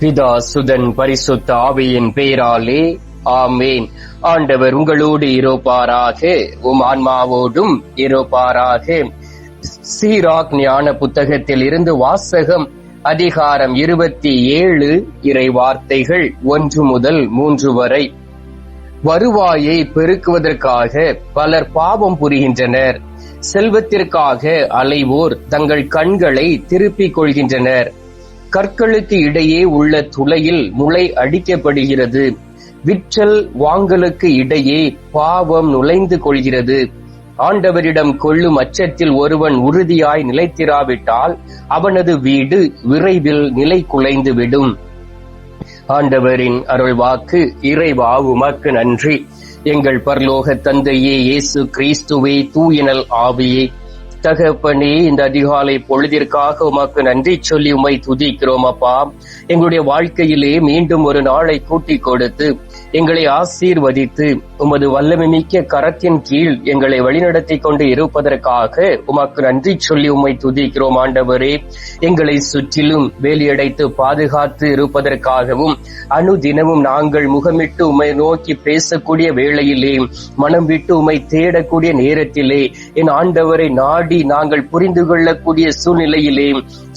பிதா சுதன் பரிசுத்த ஆவியின் பெயராலே ஆமேன். ஆண்டவர் உங்களோடு இருப்பாராக உம் ஆன்மாவோடும் இருப்பாராக. சீராக் ஞான புத்தகத்தில் இருந்து வாசகம் அதிகாரம் இருபத்தி ஏழு இறை வார்த்தைகள் ஒன்று முதல் மூன்று வரை. வருவாயை பெருக்குவதற்காக பலர் பாவம் புரிகின்றனர். செல்வத்திற்காக அலைவோர் தங்கள் கண்களை திருப்பிக் கொள்கின்றனர். கற்களுக்கு இடையே உள்ள துளையில் முளை அடிக்கப்படுகிறது. விற்றல் வாங்கலுக்கு இடையே பாவம் நுழைந்து கொள்கிறது. ஆண்டவரிடம் கொள்ளும் அச்சத்தில் ஒருவன் உறுதியாய் நிலைத்திராவிட்டால் அவனது வீடு விரைவில் நிலை குலைந்து விடும். ஆண்டவரின் அருள்வாக்கு இறைவா உமக்கு நன்றி. எங்கள் பரலோக தந்தையே இயேசு கிறிஸ்துவே தூயனல் ஆவியே தகப்பனே இந்த அதிகாலை பொழுதிற்காக உமக்கு நன்றி சொல்லி உமை துதிக்கிறோம் அப்பா. எங்களுடைய வாழ்க்கையிலே மீண்டும் ஒரு நாளை கூட்டிக் கொடுத்து எங்களை ஆசீர்வதித்து உமது வல்லமை மிக்க கரத்தின் கீழ் எங்களை வழிநடத்தி கொண்டு இருப்பதற்காக உமக்கு நன்றி சொல்லி உம்மை துதிக்கிறோம் ஆண்டவரே. எங்களை சுற்றிலும் வேலியடைத்து பாதுகாத்து இருப்பதற்காகவும் அனுதினமும் நாங்கள் முகமிட்டு உம்மை நோக்கி பேசக்கூடிய வேளையிலே மனம் விட்டு உம்மை தேடக்கூடிய நேரத்திலே என் ஆண்டவரை நாடி நாங்கள் புரிந்து கொள்ளக்கூடிய சூழ்நிலையிலே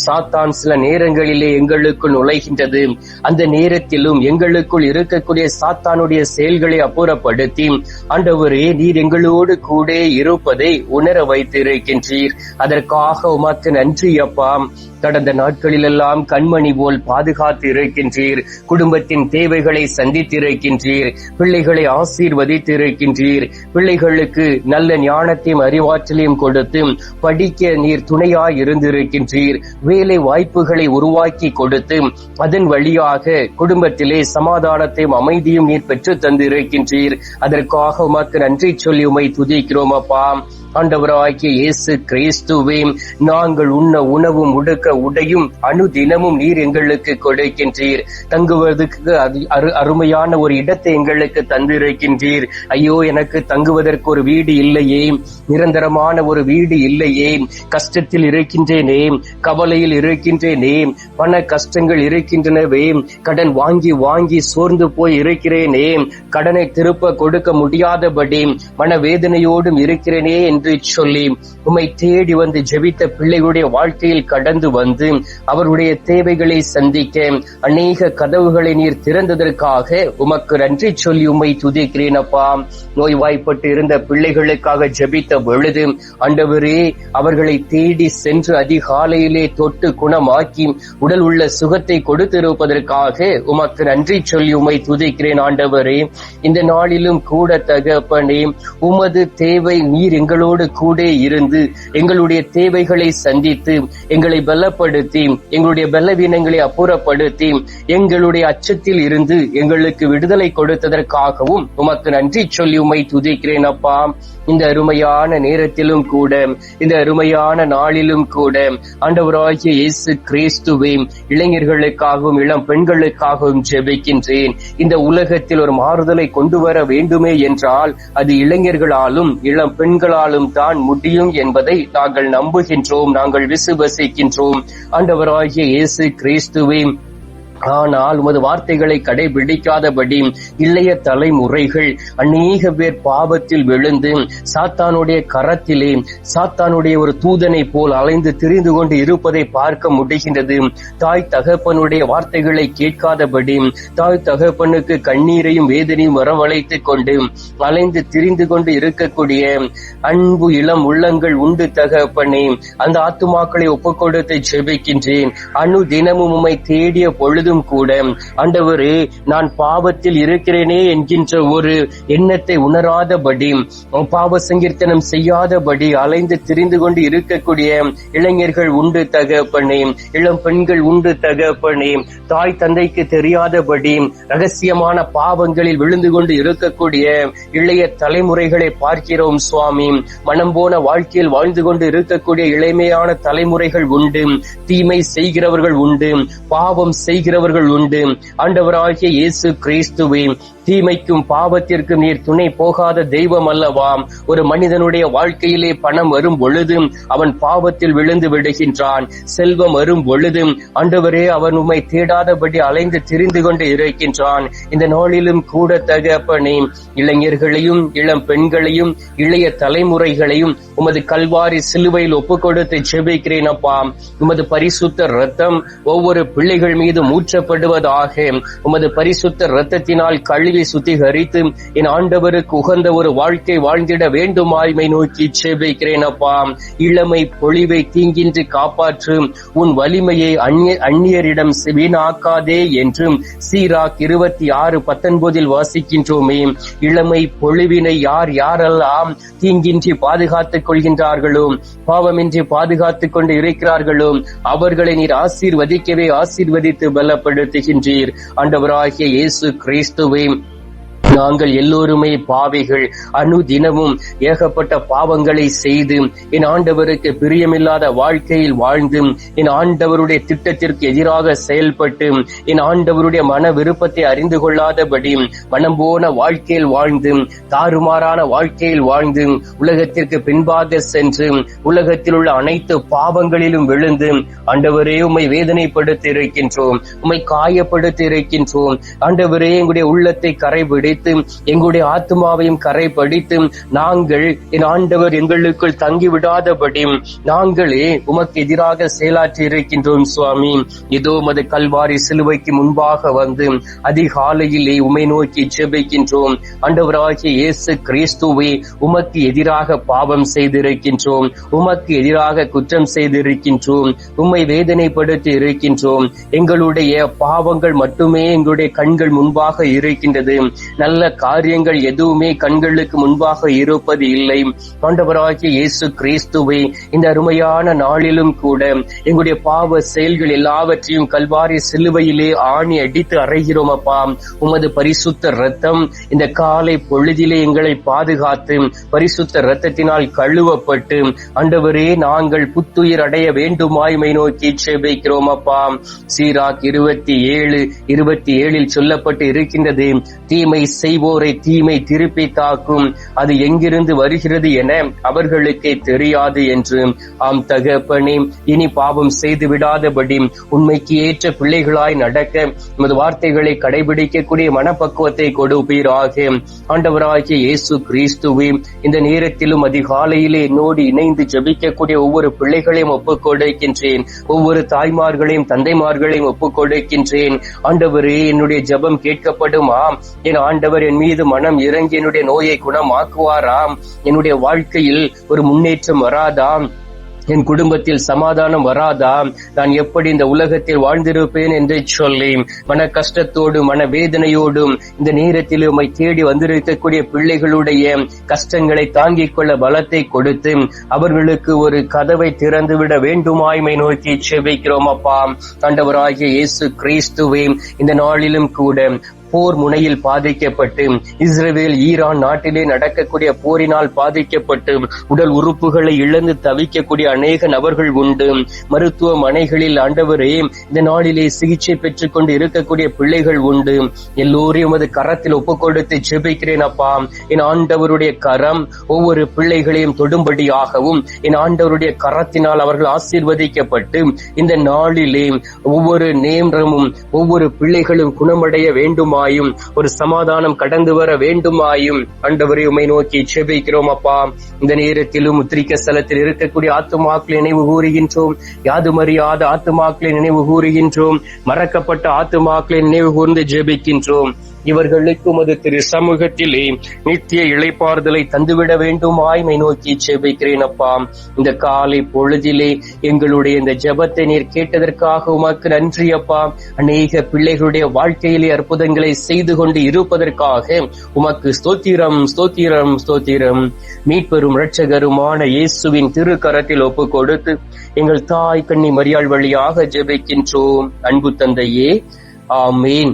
சாத்தான் சில நேரங்களிலே எங்களுக்குள் நுழைகின்றது. அந்த நேரத்திலும் எங்களுக்குள் இருக்கக்கூடிய சாத்தானுடைய செயல்களை அப்புறப்படுத்தி ஆண்டவரே நீர் எங்களோடு கூட இருப்பதை உணர வைத்திருக்கின்றீர். அதற்காக உமக்கு நன்றி அப்பா. கடந்த நாட்களிலெல்லாம் கண்மணி போல் பாதுகாத்து இருக்கின்றீர் குடும்பத்தின் தேவைகளை சந்தித்திருக்கின்றீர். பிள்ளைகளை ஆசீர்வதித்து இருக்கின்றீர் பிள்ளைகளுக்கு நல்ல ஞானத்தையும் அறிவாற்றலையும் கொடுத்து படிக்க நீர் துணையாய் இருந்திருக்கின்றீர். வேலை வாய்ப்புகளை உருவாக்கி கொடுத்து அதன் வழியாக குடும்பத்திலே சமாதானத்தையும் அமைதியும் நீர் பெற்று தந்திருக்கின்றீர். அதற்காக உமக்கு நன்றி சொல்லி உமை துதிக்கிறோம் அப்பா. ஆண்டவராகிய இயேசு கிறிஸ்துவே நாங்கள் உண்ண உணவும் உடுக்க உடையும் அனுதினமும் நீர் எங்களுக்கு கொடுக்கின்றீர். தங்குவதற்கு அதி- அரு- அருமையான ஒரு இடத்தை எங்களுக்கு தந்திருக்கின்றீர். ஐயோ எனக்கு தங்குவதற்கு ஒரு வீடு இல்லையே நிரந்தரமான ஒரு வீடு இல்லையே கஷ்டத்தில் இருக்கின்றேனே கவலையில் இருக்கின்றேனே பண கஷ்டங்கள் இருக்கின்றனவே கடன் வாங்கி வாங்கி சோர்ந்து போய் இருக்கிறேனே கடனை திருப்ப கொடுக்க முடியாதபடி மனவேதனையோடும் இருக்கிறேனே என்று என்று சொல்லி உமை தேடி வந்து ஜெபித்த பிள்ளைகளுடைய வாழ்க்கையில் கடந்து வந்து அவருடைய தேவைகளை சந்திக்க அநேக கதவுகளை நீர் திறந்ததற்காக உமக்கு நன்றி சொல்லி உமை துதிக்கிறேன் அப்பா. நோய்வாய்ப்பட்டு இருந்த பிள்ளைகளுக்காக ஜெபித்த பொழுது அண்டவரே அவர்களை தேடி சென்று அதிகாலையிலே தொட்டு குணமாக்கி உடல் உள்ள சுகத்தை கொடுத்திருப்பதற்காக உமக்கு நன்றி சொல்லி உமை துதிக்கிறேன் ஆண்டவரே. இந்த நாளிலும் கூட தகப்பனே உமது தேவை நீர் எங்களோடு எங்களோடு கூட இருந்து எங்களுடைய தேவைகளை சந்தித்து எங்களை பலப்படுத்தி எங்களுடைய பலவீனங்களை அப்புறப்படுத்தி எங்களுடைய அச்சத்தில் இருந்து எங்களுக்கு விடுதலை கொடுத்ததற்காகவும் உமக்கு நன்றி சொல்லி உமை துதிக்கிறேன் அப்பா. இந்த அருமையான நேரத்திலும் கூட இந்த அருமையான நாளிலும் கூட ஆண்டவராகிய இயேசு கிறிஸ்துவே இளைஞர்களுக்காகவும் இளம் பெண்களுக்காகவும் ஜெபிக்கின்றேன். இந்த உலகத்தில் ஒரு மாறுதலை கொண்டு வர வேண்டுமே என்றால் அது இளைஞர்களாலும் இளம் பெண்களாலும் தான் முடியும் என்பதை நாங்கள் நம்புகின்றோம் நாங்கள் விசுவசிக்கின்றோம். ஆண்டவராகிய இயேசு கிறிஸ்துவே ஆனால் உமது வார்த்தைகளை கடைபிடிக்காதபடி இளைய தலைமுறைகள் அநேக பேர் பாவத்தில் விழுந்து சாத்தானுடைய கரத்திலே சாத்தானுடைய ஒரு தூதனை போல் அலைந்து திரிந்து கொண்டு இருப்பதை பார்க்க முடிகின்றது. தாய் தகப்பனுடைய வார்த்தைகளை கேட்காதபடி தாய் தகப்பனுக்கு கண்ணீரையும் வேதனையும் வரவழைத்துக் கொண்டு அலைந்து திரிந்து கொண்டு இருக்கக்கூடிய அன்பு இளம் உள்ளங்கள் உண்டு தகப்பனே. அந்த ஆத்துமாக்களை ஒப்புக்கொடுத்து ஜெபிக்கின்றேன். அணு தினமும் உம்மை தேடிய பொழுது பொழுதும் கூட. ஆண்டவரே நான் பாவத்தில் இருக்கிறேனே என்கின்ற ஒரு எண்ணத்தை உணராதபடி பாவ சங்கீர்த்தனம் செய்யாதபடி அலைந்து திரிந்து கொண்டு இருக்கக்கூடிய இளைஞர்கள் உண்டு தகப்பனே. இளம் பெண்கள் உண்டு தகப்பனே. தாய் தந்தைக்கு தெரியாதபடி ரகசியமான பாவங்களில் விழுந்து கொண்டு இருக்கக்கூடிய இளைய தலைமுறைகளை பார்க்கிறோம் சுவாமி. மனம் போன வாழ்க்கையில் வாழ்ந்து கொண்டு இருக்கக்கூடிய இளமையான தலைமுறைகள் உண்டு. தீமை செய்கிறவர்கள் உண்டு. பாவம் செய்கிறவர்கள் உண்டு. ஆண்டவராகிய இயேசு கிறிஸ்துவே தீமைக்கும் பாவத்திற்கும் நீர் துணை போகாத தெய்வம் அல்லவாம். ஒரு மனிதனுடைய வாழ்க்கையிலே பணம் வரும் பொழுதும் அவன் பாவத்தில் விழுந்து விடுகின்றான். செல்வம் வரும் பொழுதும் ஆண்டவரே அவன் உம்மை தேடாதபடி அலைந்து திரிந்து கொண்டு இருக்கின்றான். இந்த நாளிலும் கூட தகப்பனே இளைஞர்களையும் இளம் பெண்களையும் இளைய தலைமுறைகளையும் உமது கல்வாரி சிலுவையில் ஒப்புக் கொடுத்து அப்பாம் அப்பா. உமது பரிசுத்த ரத்தம் ஒவ்வொரு பிள்ளைகள் மீது மூற்றப்படுவதாக உமது பரிசுத்த ரத்தத்தினால் கழுவி சுத்திகரித்து என் ஆண்டவருக்கு உகந்த ஒரு வாழ்க்கை வாழ்ந்திட வேண்டுமாய்மை நோக்கி ஜெபிக்கிறேன் அப்பா. இளமை பொழிவை தீங்கின்றி காப்பாற்று. உன் வலிமையை அந்நிய அந்நியரிடம் வீணாக்காதே என்றும் சீராக் இருபத்தி ஆறு பத்தொன்பதில் வாசிக்கின்றோமே. இளமை பொழிவினை யார் யாரெல்லாம் தீங்கின்றி பாதுகாத்துக் கொள்கின்றார்களோ பாவமின்றி பாதுகாத்துக் கொண்டு இருக்கிறார்களோ அவர்களை நீர் ஆசீர்வதிக்கவே ஆசீர்வதித்து பலப்படுத்துகின்றீர். ஆண்டவராகிய இயேசு கிறிஸ்துவை நாங்கள் எல்லோருமே பாவிகள். அனுதினமும் ஏகப்பட்ட பாவங்களை செய்து என் ஆண்டவருக்கு பிரியமில்லாத வாழ்க்கையில் வாழ்ந்து என் ஆண்டவருடைய திட்டத்திற்கு எதிராக செயல்பட்டு என் ஆண்டவருடைய மன விருப்பத்தை அறிந்து கொள்ளாதபடி மனம் போன வாழ்க்கையில் வாழ்ந்து தாறுமாறான வாழ்க்கையில் வாழ்ந்து உலகத்திற்கு பின்பாக சென்று உலகத்தில் உள்ள அனைத்து பாவங்களிலும் விழுந்து ஆண்டவரே உம்மை வேதனைப்படுத்தி இருக்கின்றோம் உம்மை காயப்படுத்தி இருக்கின்றோம் ஆண்டவரே எங்களுடைய உள்ளத்தை கரைபிடித்து எங்களுடைய ஆத்மாவையும் கரைபடித்து நாங்கள் என் ஆண்டவர் எங்களுக்குள் தங்கிவிடாதபடி நாங்களே உமக்கு எதிராக செயலாற்றி இருக்கின்றோம் சுவாமி. இதோ மது கல்வாரி சிலுவைக்கு முன்பாக வந்து அதிகாலையிலே உமை நோக்கி ஜெபிக்கின்றோம். ஆண்டவராகிய இயேசு கிறிஸ்துவை உமக்கு எதிராக பாவம் செய்திருக்கின்றோம். உமக்கு எதிராக குற்றம் செய்திருக்கின்றோம். உம்மை வேதனைப்படுத்தி இருக்கின்றோம். எங்களுடைய பாவங்கள் மட்டுமே எங்களுடைய கண்கள் முன்பாக இருக்கின்றது. நல்ல நல்ல காரியங்கள் எதுவுமே கண்களுக்கு முன்பாக இருப்பது இல்லை. ஆண்டவராகிய இயேசு கிறிஸ்துவை இந்த அருமையான நாளிலும் கூட எங்களுடைய பாவ செயல்கள் எல்லாவற்றையும் கல்வாரி சிலுவையிலே ஆணி அடித்து அறைகிறோம் அப்பா. உமது பரிசுத்த ரத்தம் இந்த காலை பொழுதிலே எங்களை பாதுகாத்து பரிசுத்த ரத்தத்தினால் கழுவப்பட்டு அண்டவரே நாங்கள் புத்துயிர் அடைய வேண்டுமாய்மை நோக்கி செபிக்கிறோம் அப்பா. சீராக் இருபத்தி ஏழு இருபத்தி ஏழில் சொல்லப்பட்டு இருக்கின்றது. தீமை செய்வோரை தீமை திருப்பி தாக்கும். அது எங்கிருந்து வருகிறது என அவர்களுக்கே தெரியாது என்று ஆம் தகப்பனே இனி பாவம் செய்து விடாதபடி உண்மைக்கு ஏற்ற பிள்ளைகளாய் நடக்க உமது வார்த்தைகளை கடைபிடிக்கக்கூடிய மனப்பக்குவத்தை கொடுப்பீராக. ஆண்டவராகிய இயேசு கிறிஸ்துவே இந்த நேரத்திலும் அதிகாலையிலே என்னோடு இணைந்து ஜெபிக்கக்கூடிய ஒவ்வொரு பிள்ளைகளையும் ஒப்புக் கொடுக்கின்றேன். ஒவ்வொரு தாய்மார்களையும் தந்தைமார்களையும் ஒப்புக் கொடுக்கின்றேன். ஆண்டவரே என்னுடைய ஜெபம் கேட்கப்படுமா? என் ஆண்டவர் ஆண்டவர் என் மீது மனம் இறங்கி என்னுடைய நோயை குணமாக்குவாராம். என்னுடைய வாழ்க்கையில் ஒரு முன்னேற்றம் வராதாம். என் குடும்பத்தில் சமாதானம் வராதா நான் எப்படி இந்த உலகத்தில் வாழ்ந்திருப்பேன் என்று சொல்லி மன கஷ்டத்தோடும் மன வேதனையோடும் இந்த நேரத்தில் உம்மை தேடி வந்திருக்கக்கூடிய பிள்ளைகளுடைய கஷ்டங்களை தாங்கிக் கொள்ள பலத்தை கொடுத்து அவர்களுக்கு ஒரு கதவை திறந்துவிட வேண்டுமாய்மை நோக்கி செவிக்கிறோம் அப்பா. ஆண்டவராகிய இயேசு கிறிஸ்துவே இந்த நாளிலும் கூட போர் முனையில் பாதிக்கப்பட்டு இஸ்ரேல் ஈரான் நாட்டிலே நடக்கக்கூடிய போரினால் பாதிக்கப்பட்டு உடல் உறுப்புகளை இழந்து தவிக்கக்கூடிய அநேக நபர்கள் உண்டு. மருத்துவமனைகளில் ஆண்டவரே இந்த நாளிலே சிகிச்சை பெற்றுக் கொண்டு இருக்கக்கூடிய பிள்ளைகள் உண்டு. எல்லோரையும் அது கரத்தில் ஒப்புக் கொடுத்து ஜெபிக்கிறேன் அப்பா. என் ஆண்டவருடைய கரம் ஒவ்வொரு பிள்ளைகளையும் தொடும்படியாகவும் என் ஆண்டவருடைய கரத்தினால் அவர்கள் ஆசீர்வதிக்கப்பட்டு இந்த நாளிலே ஒவ்வொரு நேரமும் ஒவ்வொரு பிள்ளைகளும் குணமடைய வேண்டுமா வேண்டுமாயும் ஒரு சமாதானம் கடந்து வர வேண்டுமாயும். அண்டவரை உமை நோக்கி செபிக்கிறோம் அப்பா. இந்த நேரத்திலும் உத்திரிக்க ஸ்தலத்தில் இருக்கக்கூடிய ஆத்துமாக்களை நினைவு கூறுகின்றோம். யாதுமறியாத ஆத்துமாக்களை நினைவு கூறுகின்றோம். மறக்கப்பட்ட ஆத்துமாக்களை நினைவு கூர்ந்து ஜெபிக்கின்றோம். இவர்களுக்கு உமது திரு சமூகத்திலே நித்திய இழைப்பாறுதலை தந்துவிட வேண்டும். ஆய்மை நோக்கி செபிக்கிறேன் அப்பா. இந்த காலை பொழுதிலே எங்களுடைய இந்த ஜெபத்தை நீர் கேட்டதற்காக உமக்கு நன்றி அப்பா. அநேக பிள்ளைகளுடைய வாழ்க்கையிலே அற்புதங்களை செய்து கொண்டு இருப்பதற்காக உமக்கு ஸ்தோத்திரம் ஸ்தோத்திரம் ஸ்தோத்திரம். மீட்பெரும் இரட்சகருமான இயேசுவின் திருக்கரத்தில் ஒப்பு கொடுத்து எங்கள் தாய் கண்ணி மரியாள் வழியாக ஜெபிக்கின்றோம். அன்பு தந்தையே ஆமீன்.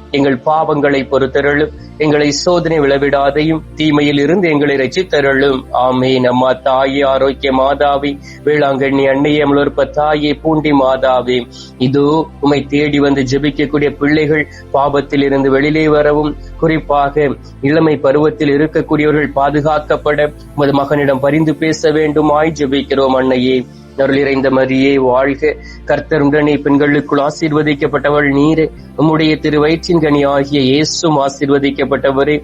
எங்கள் பாவங்களை பொறுத்தருளும். எங்களை சோதனை விளவிடாதையும் தீமையில் இருந்து எங்களை ரசித்தருளும் ஆமே நம்மா தாயே ஆரோக்கிய மாதாவி வேளாங்கண்ணி அன்னையே அமலோற்ப தாயே பூண்டி மாதாவே. இதோ உமை தேடி வந்து ஜெபிக்கக்கூடிய பிள்ளைகள் பாபத்தில் இருந்து வெளியிலே வரவும் குறிப்பாக இளமை பருவத்தில் இருக்கக்கூடியவர்கள் பாதுகாக்கப்பட உமது மகனிடம் பரிந்து பேச வேண்டுமாய் ஜெபிக்கிறோம் அன்னையே. அருள் இறைந்த மரியே வாழ்க. கர்த்தருடனே பெண்களுக்குள் ஆசீர்வதிக்கப்பட்டவள் நீரே. உம்முடைய திரு வயிற்றின் கனி ஆகிய இயேசும் ஆசீர்வதிக்கப்பட்டவரே.